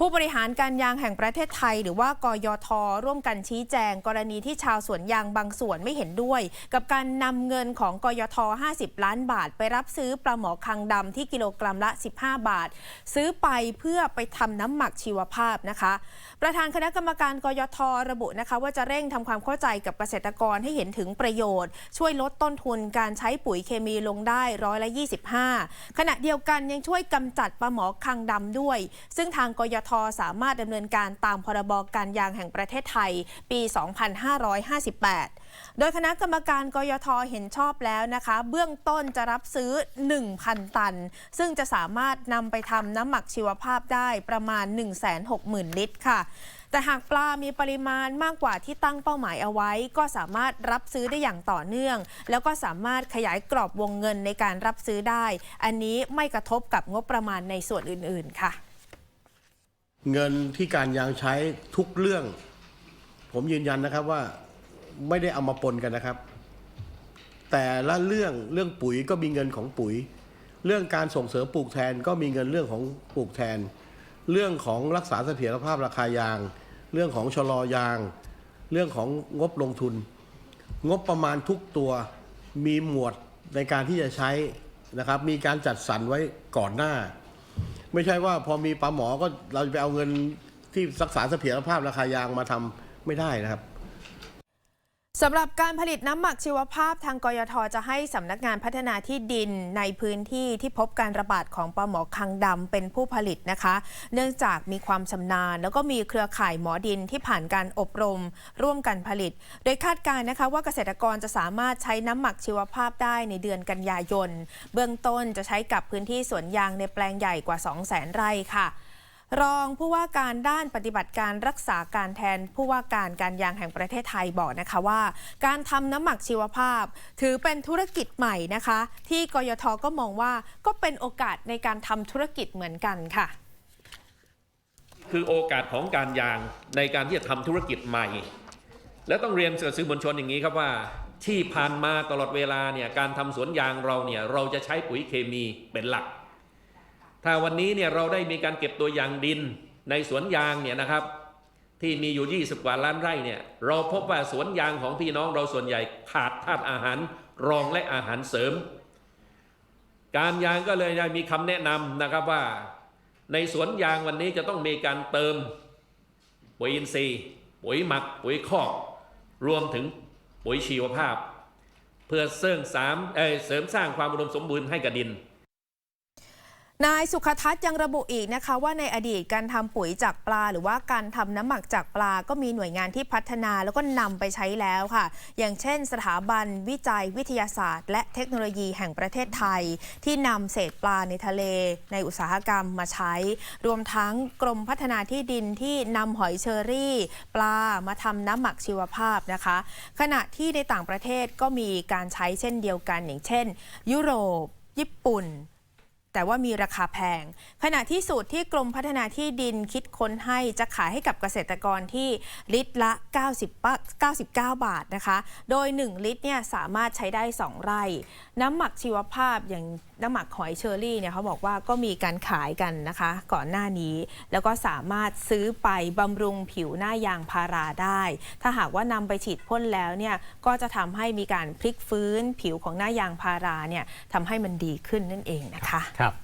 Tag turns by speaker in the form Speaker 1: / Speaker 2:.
Speaker 1: ผู้บริหารการยางแห่งประเทศไทย หรือว่ากยท ร่วมกันชี้แจง กรณีที่ชาวสวนยางบางส่วนไม่เห็นด้วย กับการนำเงินของกยท 50 ล้านบาท ไปรับซื้อปลาหมอคังดำที่กิโลกรัมละ 15 บาท ซื้อไปเพื่อไปทำน้ำหมักชีวภาพนะคะ ประธานคณะกรรมการกยท ระบุนะคะ ว่าจะเร่งทำความเข้าใจกับเกษตรกรให้เห็นถึงประโยชน์ ช่วยลดต้นทุนการใช้ปุ๋ยเคมีลงได้ร้อยละ 25 ขณะเดียวกันยังช่วยกำจัดปลาหมอคังดำด้วย ซึ่งทางกยททสามารถดำเนินการตามพรบการยางแห่งประเทศไทย ปี 2558 โดยคณะกรรมการกยทเห็นชอบแล้วนะคะ เบื้องต้นจะรับซื้อ 1,000 ตัน ซึ่งจะสามารถนำไปทำน้ำหมักชีวภาพได้ประมาณ 160,000 ลิตรค่ะแต่หากปลามีปริมาณมากกว่าที่ตั้งเป้าหมายเอาไว้ ก็สามารถรับซื้อได้อย่างต่อเนื่อง แล้วก็สามารถขยายกรอบวงเงินในการรับซื้อได้ อันนี้ไม่กระทบกับงบประมาณในส่วนอื่น ๆ ค่ะ
Speaker 2: เงินที่การยางใช้ทุกเรื่อง ผมยืนยันนะครับว่าไม่ได้เอามาปนกันนะครับ แต่ละเรื่องเรื่องปุ๋ยก็มีเงินของปุ๋ย เรื่องการส่งเสริมปลูกแทนก็มีเงินเรื่องของปลูกแทน เรื่องของรักษาเสถียรภาพราคายาง เรื่องของชะลอยาง เรื่องของงบลงทุน งบประมาณทุกตัวมีหมวดในการที่จะใช้นะครับ มีการจัดสรรไว้ก่อนหน้า ไม่ใช่ว่าพอมีปลาหมอก็เราจะไปเอาเงินที่รักษาเสถียรภาพราคายางมาทำไม่ได้นะครับ
Speaker 1: สำหรับการผลิตน้ำหมักชีวภาพทางกยทจะให้สำนักงานพัฒนาที่ดินในพื้นที่ที่พบการระบาดของปลาหมอคังดำเป็นผู้ผลิตนะคะ เนื่องจากมีความชำนาญ แล้วก็มีเครือข่ายหมอดินที่ผ่านการอบรม ร่วมกันผลิต โดยคาดการณ์นะคะว่าเกษตรกรจะสามารถใช้น้ำหมักชีวภาพได้ในเดือนกันยายน เบื้องต้นจะใช้กับพื้นที่สวนยางในแปลงใหญ่กว่า 200,000 ไร่ค่ะ รองผู้ว่าการด้านปฏิบัติการรักษาการแทนผู้ว่าการการยางแห่งประเทศไทยบอกนะคะว่า การทำน้ำหมักชีวภาพ ถือเป็นธุรกิจใหม่นะคะ ที่กยทก็มองว่าก็เป็นโอกาสในการทำธุรกิจเหมือนกันค่ะ
Speaker 3: คือโอกาสของการยางในการที่จะทำธุรกิจใหม่ และต้องเรียนสื่อมวลชนอย่างนี้ครับว่า ที่ผ่านมาตลอดเวลาเนี่ยการทำสวนยางเราเนี่ยเราจะใช้ปุ๋ยเคมีเป็นหลัก ถ้าวันนี้เนี่ยเราได้มีการเก็บตัวอย่างดินในสวนยางเนี่ยนะครับ ที่มีอยู่ 20 กว่าล้านไร่เนี่ยเราพบว่าสวนยางของพี่น้องเราส่วนใหญ่ขาดธาตุอาหารรองและอาหารเสริม การยางก็เลยได้มีคำแนะนำนะครับว่า ในสวนยางวันนี้จะต้องมีการเติมปุ๋ยอินทรีย์ปุ๋ยหมัก ปุ๋ยคอก รวมถึงปุ๋ยชีวภาพ เพื่อเสริมสามเอ่อเสริมสร้างความอุดมสมบูรณ์ให้กับดิน
Speaker 1: นายสุขทัศน์ยังระบุอีกนะคะ ว่าในอดีตการทำปุ๋ยจากปลา หรือว่าการทำน้ำหมักจากปลา ก็มีหน่วยงานที่พัฒนาแล้วก็นำไปใช้แล้วค่ะ อย่างเช่น สถาบันวิจัยวิทยาศาสตร์ และเทคโนโลยีแห่งประเทศไทย ที่นำเศษปลาในทะเล ในอุตสาหกรรมมาใช้ รวมทั้งกรมพัฒนาที่ดินที่นำหอยเชอรี่ ปลามาทำน้ำหมักชีวภาพนะคะ ขณะที่ในต่างประเทศก็มีการใช้เช่นเดียวกันอย่างเช่น ยุโรป ญี่ปุ่น แต่ว่ามีราคาแพง ขณะที่สูตรที่กรมพัฒนาที่ดินคิดค้นให้จะขายให้กับเกษตรกรที่ลิตรละ 90 99 บาทนะคะ โดย 1 ลิตรเนี่ยสามารถใช้ได้ 2 ไร่ น้ำหมักชีวภาพอย่างน้ำหมักหอยเชอรี่เนี่ยเขาบอกว่าก็มีการขายกันนะคะ ก่อนหน้านี้ แล้วก็สามารถซื้อไปบำรุงผิวหน้ายางพาราได้ ถ้าหากว่านำไปฉีดพ่นแล้วเนี่ยก็จะทำให้มีการพลิกฟื้นผิวของหน้ายางพาราเนี่ยทำให้มันดีขึ้นนั่นเองนะคะ
Speaker 4: ครับ